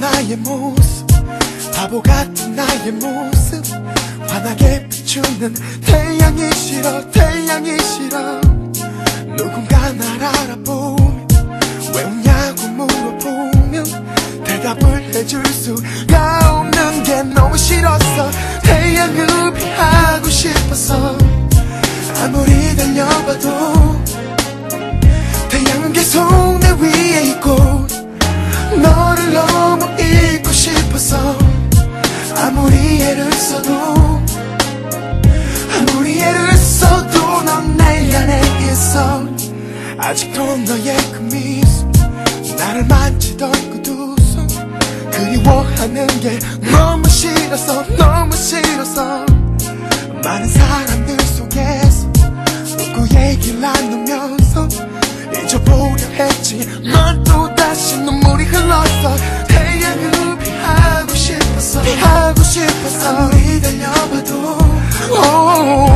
나의 모습 바보 같은 나의 모습 환하게 비추는 태양이 싫어 태양이 싫어. 누군가 날 알아보면 왜 웃냐고 물어보면 대답을 해줄 수가 없는 게 너무 싫었어 태양을 피하고 싶어서 아무리 달려봐도 태양은 계속 너무 잊고 싶어서 아무리 애를 써도 아무리 애를 써도 넌 내 안에 있어 아직도 너의 그 미소 나를 만지던 그 두 손 그리워하는 게 너무 싫어서 너무 싫어서 많은 사람들 속에서 누구 얘기를 나누면서 잊어보려 했지 싶었어 아무리 달려봐도. 오,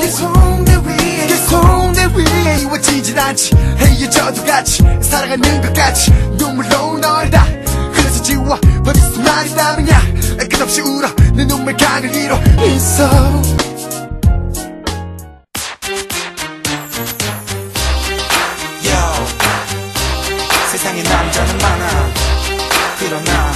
계속 내 위에 계속 내 위에 이워지질 않지. 헤어져도 같이 살아가는 것 같이 눈물로 널다 그래서 지워 버릴 수만 있다면야 끝없이 울어 내 눈물 강을 잃어 있어. Yo. 세상에 남자는 많아. 그러나